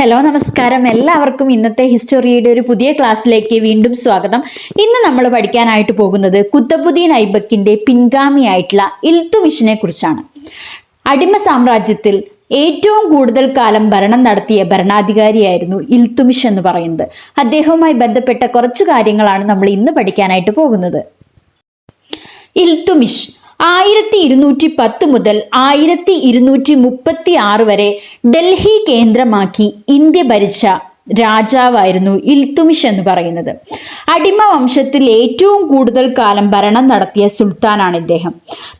Hello നമസ്കാരം. എല്ലാവർക്കും ഇന്നത്തെ ഹിസ്റ്ററിയുടെ ഒരു പുതിയ ക്ലാസ്സിലേക്ക് വീണ്ടും സ്വാഗതം. ഇന്ന് നമ്മൾ പഠിക്കാനായിട്ട് പോകുന്നത് കുത്തബുദ്ദീൻ ഐബക്കിന്റെ പിൻഗാമിയായിട്ടുള്ള ഇൽത്തുമിഷിനെ കുറിച്ചാണ്. അടിമ സാമ്രാജ്യത്തിൽ ഏറ്റവും കൂടുതൽ കാലം ഭരണം നടത്തിയ ഭരണാധികാരിയായിരുന്നു ഇൽത്തുമിഷ് എന്ന് പറയുന്നത്. അദ്ദേഹവുമായി ബന്ധപ്പെട്ട കുറച്ചു കാര്യങ്ങളാണ് നമ്മൾ ഇന്ന് പഠിക്കാനായിട്ട് പോകുന്നത്. ഇൽത്തുമിഷ് ആയിരത്തി ഇരുന്നൂറ്റി പത്ത് മുതൽ ആയിരത്തി ഇരുന്നൂറ്റി മുപ്പത്തി ആറ് വരെ ഡൽഹി കേന്ദ്രമാക്കി ഇന്ത്യ ഭരിച്ച രാജാവായിരുന്നു ഇൽത്തുമിഷ് എന്ന് പറയുന്നത്. അടിമ വംശത്തിൽ ഏറ്റവും കൂടുതൽ കാലം ഭരണം നടത്തിയ സുൽത്താനാണ് ഇദ്ദേഹം.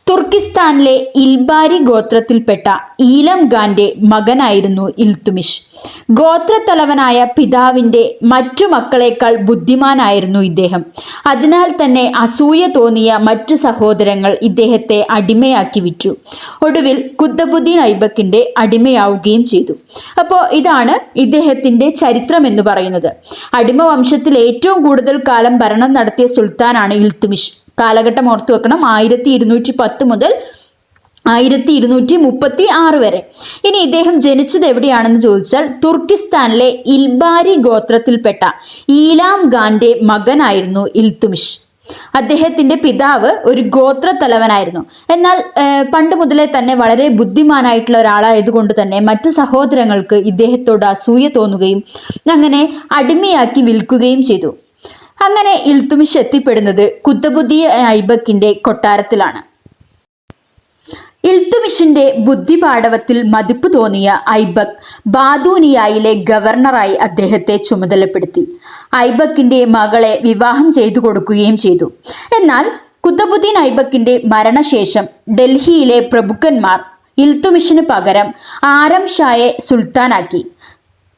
തുർക്കിസ്ഥാനിലെ ഇൽബാരി ഗോത്രത്തിൽപ്പെട്ട ഈലം ഖാന്റെ മകനായിരുന്നു ഇൽത്തുമിഷ്. ഗോത്രത്തലവനായ പിതാവിന്റെ മറ്റു മക്കളെക്കാൾ ബുദ്ധിമാനായിരുന്നു ഇദ്ദേഹം. അതിനാൽ തന്നെ അസൂയ തോന്നിയ മറ്റു സഹോദരങ്ങൾ ഇദ്ദേഹത്തെ അടിമയാക്കി വിറ്റു. ഒടുവിൽ കുത്തബുദ്ദീൻ ഐബക്കിന്റെ അടിമയാവുകയും ചെയ്തു. അപ്പോൾ ഇതാണ് ഇദ്ദേഹത്തിന്റെ ചരിത്രം എന്ന് പറയുന്നത്. അടിമ വംശത്തിൽ ഏറ്റവും കൂടുതൽ കാലം ഭരണം നടത്തിയ സുൽത്താനാണ് ഇൽത്തുമിഷ്. കാലഘട്ടം ഓർത്തു വെക്കണം ആയിരത്തി ഇരുന്നൂറ്റി പത്ത് മുതൽ ആയിരത്തി ഇരുന്നൂറ്റി മുപ്പത്തി ആറ് വരെ. ഇനി ഇദ്ദേഹം ജനിച്ചത് എവിടെയാണെന്ന് ചോദിച്ചാൽ തുർക്കിസ്ഥാനിലെ ഇൽബാരി ഗോത്രത്തിൽപ്പെട്ട ഈലാം ഖാന്റെ മകനായിരുന്നു ഇൽത്തുമിഷ്. അദ്ദേഹത്തിന്റെ പിതാവ് ഒരു ഗോത്ര തലവനായിരുന്നു എന്നാൽ പണ്ട് മുതലേ തന്നെ വളരെ ബുദ്ധിമാനായിട്ടുള്ള ഒരാളായതുകൊണ്ട് തന്നെ മറ്റ് സഹോദരങ്ങൾക്ക് ഇദ്ദേഹത്തോട് അസൂയ തോന്നുകയും അങ്ങനെ അടിമയാക്കി വിൽക്കുകയും ചെയ്തു. അങ്ങനെ ഇൽത്തുമിഷ് എത്തിപ്പെടുന്നത് കുത്തബുദ്ധി ഐബക്കിന്റെ കൊട്ടാരത്തിലാണ്. ഇൽത്തുമിഷിന്റെ ബുദ്ധിപാടവത്തിൽ മതിപ്പ് തോന്നിയ ഐബക് ബാദൂനിയായിലെ ഗവർണറായി അദ്ദേഹത്തെ ചുമതലപ്പെടുത്തി. ഐബക്കിന്റെ മകളെ വിവാഹം ചെയ്തു കൊടുക്കുകയും ചെയ്തു. എന്നാൽ കുത്തബുദ്ദീൻ ഐബക്കിന്റെ മരണശേഷം ഡൽഹിയിലെ പ്രഭുക്കന്മാർ ഇൽത്തുമിഷിന് പകരം ആരംഷായെ സുൽത്താനാക്കി.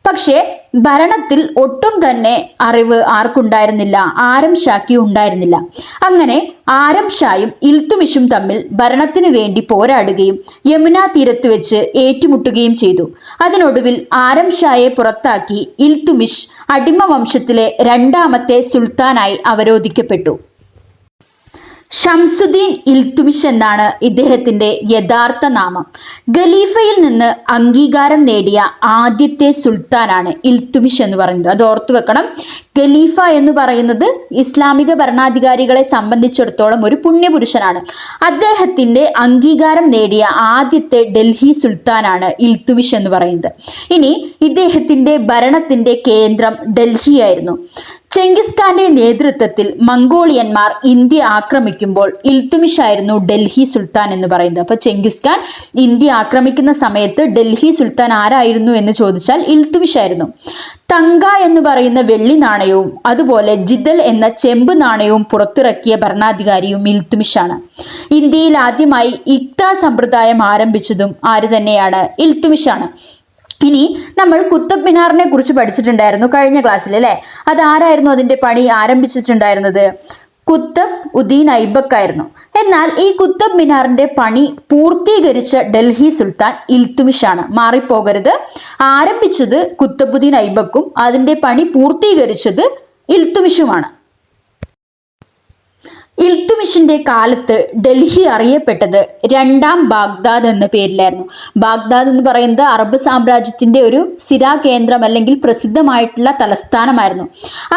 പക്ഷേ ഭരണത്തിൽ ഒട്ടും തന്നെ അറിവ് ആർക്കുണ്ടായിരുന്നില്ല. ആരം ഷാക്കി ഉണ്ടായിരുന്നില്ല. അങ്ങനെ ആരം ഷായും ഇൽത്തുമിഷും തമ്മിൽ ഭരണത്തിനു വേണ്ടി പോരാടുകയും യമുന തീരത്ത് വെച്ച് ഏറ്റുമുട്ടുകയും ചെയ്തു. അതിനൊടുവിൽ ആരം ഷായെ പുറത്താക്കി ഇൽത്തുമിഷ് അടിമ വംശത്തിലെ രണ്ടാമത്തെ സുൽത്താനായി അവരോധിക്കപ്പെട്ടു. ഷംസുദ്ദീൻ ഇൽത്തുമിഷ് എന്നാണ് ഇദ്ദേഹത്തിന്റെ യഥാർത്ഥ നാമം. ഖലീഫയിൽ നിന്ന് അംഗീകാരം നേടിയ ആദ്യത്തെ സുൽത്താനാണ് ഇൽത്തുമിഷ് എന്ന് പറയുന്നത്. അത് ഓർത്തു വെക്കണം ഖലീഫ എന്ന് പറയുന്നത് ഇസ്ലാമിക ഭരണാധികാരികളെ സംബന്ധിച്ചിടത്തോളം ഒരു പുണ്യപുരുഷനാണ്. അദ്ദേഹത്തിന്റെ അംഗീകാരം നേടിയ ആദ്യത്തെ ഡൽഹി സുൽത്താനാണ് ഇൽത്തുമിഷ് എന്ന് പറയുന്നത്. ഇനി ഇദ്ദേഹത്തിന്റെ ഭരണത്തിന്റെ കേന്ദ്രം ഡൽഹിയായിരുന്നു. ചെങ്കിസ് ഖാന്റെ നേതൃത്വത്തിൽ മംഗോളിയന്മാർ ഇന്ത്യ ആക്രമിക്കുമ്പോൾ ഇൽത്തുമിഷ് ആയിരുന്നു ഡൽഹി സുൽത്താൻ എന്ന് പറയുന്നത്. അപ്പൊ ചെങ്കിസ് ഖാൻ ഇന്ത്യ ആക്രമിക്കുന്ന സമയത്ത് ഡൽഹി സുൽത്താൻ ആരായിരുന്നു എന്ന് ചോദിച്ചാൽ ഇൽത്തുമിഷ് ആയിരുന്നു. തങ്ക എന്ന് പറയുന്ന വെള്ളി നാണയവും അതുപോലെ ജിദൽ എന്ന ചെമ്പ് നാണയവും പുറത്തിറക്കിയ ഭരണാധികാരിയും ഇൽത്തുമിഷാണ്. ഇന്ത്യയിൽ ആദ്യമായി ഇക്ത സമ്പ്രദായം ആരംഭിച്ചതും ആര് തന്നെയാണ്? ഇൽത്തുമിഷാണ്. ഇനി നമ്മൾ കുത്തബ് മിനാറിനെ കുറിച്ച് പഠിച്ചിട്ടുണ്ടായിരുന്നു കഴിഞ്ഞ ക്ലാസ്സിൽ അല്ലേ? അത് ആരായിരുന്നു അതിന്റെ പണി ആരംഭിച്ചിട്ടുണ്ടായിരുന്നത്? കുത്തബ് ഉദ്ദീൻ ഐബക് ആയിരുന്നു എന്നാൽ ഈ കുത്തബ് മിനാറിന്റെ പണി പൂർത്തീകരിച്ച ഡൽഹി സുൽത്താൻ ഇൽത്തുമിഷാണ്. മാറിപ്പോകരുത്. ആരംഭിച്ചത് കുത്തബുദ്ദീൻ ഐബക്കും അതിന്റെ പണി പൂർത്തീകരിച്ചത് ഇൽത്തുമിഷുമാണ്. ഇൽത്തുമിഷിന്റെ കാലത്ത് ഡൽഹി അറിയപ്പെട്ടത് രണ്ടാം ബാഗ്ദാദ് എന്ന പേരിലായിരുന്നു. ബാഗ്ദാദ് എന്ന് പറയുന്നത് അറബ് സാമ്രാജ്യത്തിന്റെ ഒരു സിരാ കേന്ദ്രം അല്ലെങ്കിൽ പ്രസിദ്ധമായിട്ടുള്ള തലസ്ഥാനമായിരുന്നു.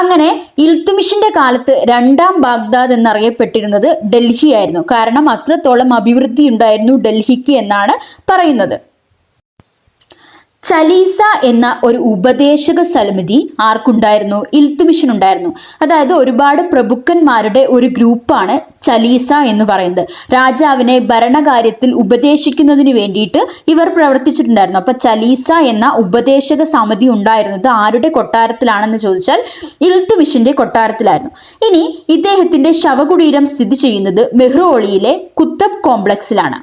അങ്ങനെ ഇൽത്തുമിഷിന്റെ കാലത്ത് രണ്ടാം ബാഗ്ദാദ് എന്നറിയപ്പെട്ടിരുന്നത് ഡൽഹി ആയിരുന്നു കാരണം അത്രത്തോളം അഭിവൃദ്ധി ഉണ്ടായിരുന്നു ഡൽഹിക്ക് എന്നാണ് പറയുന്നത്. ചലീസ എന്ന ഒരു ഉപദേശക സമിതി ആർക്കുണ്ടായിരുന്നു? ഇൽത്തുമിഷിനുണ്ടായിരുന്നു അതായത് ഒരുപാട് പ്രഭുക്കന്മാരുടെ ഒരു ഗ്രൂപ്പാണ് ചലീസ എന്ന് പറയുന്നത്. രാജാവിനെ ഭരണകാര്യത്തിൽ ഉപദേശിക്കുന്നതിന് വേണ്ടിയിട്ട് ഇവർ പ്രവർത്തിച്ചിട്ടുണ്ടായിരുന്നു. അപ്പൊ ചലീസ എന്ന ഉപദേശക സമിതി ഉണ്ടായിരുന്നത് ആരുടെ കൊട്ടാരത്തിലാണെന്ന് ചോദിച്ചാൽ ഇൽത്തുമിഷിന്റെ കൊട്ടാരത്തിലായിരുന്നു. ഇനി ഇദ്ദേഹത്തിന്റെ ശവകുടീരം സ്ഥിതി ചെയ്യുന്നത് മെഹ്റോളിയിലെ കുത്തബ് കോംപ്ലക്സിലാണ്.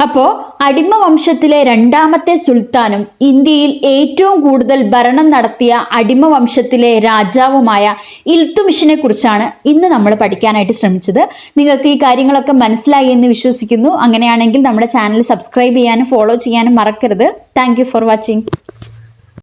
അപ്പോ അടിമ വംശത്തിലെ രണ്ടാമത്തെ സുൽത്താനും ഇന്ത്യയിൽ ഏറ്റവും കൂടുതൽ ഭരണം നടത്തിയ അടിമ വംശത്തിലെ രാജാവുമായ ഇൽത്തുമിഷിനെ കുറിച്ചാണ് ഇന്ന് നമ്മൾ പഠിക്കാനായിട്ട് ശ്രമിച്ചത്. നിങ്ങൾക്ക് ഈ കാര്യങ്ങളൊക്കെ മനസ്സിലായി എന്ന് വിശ്വസിക്കുന്നു. അങ്ങനെയാണെങ്കിൽ നമ്മുടെ ചാനൽ സബ്സ്ക്രൈബ് ചെയ്യാനും ഫോളോ ചെയ്യാനും മറക്കരുത്. Thank for watching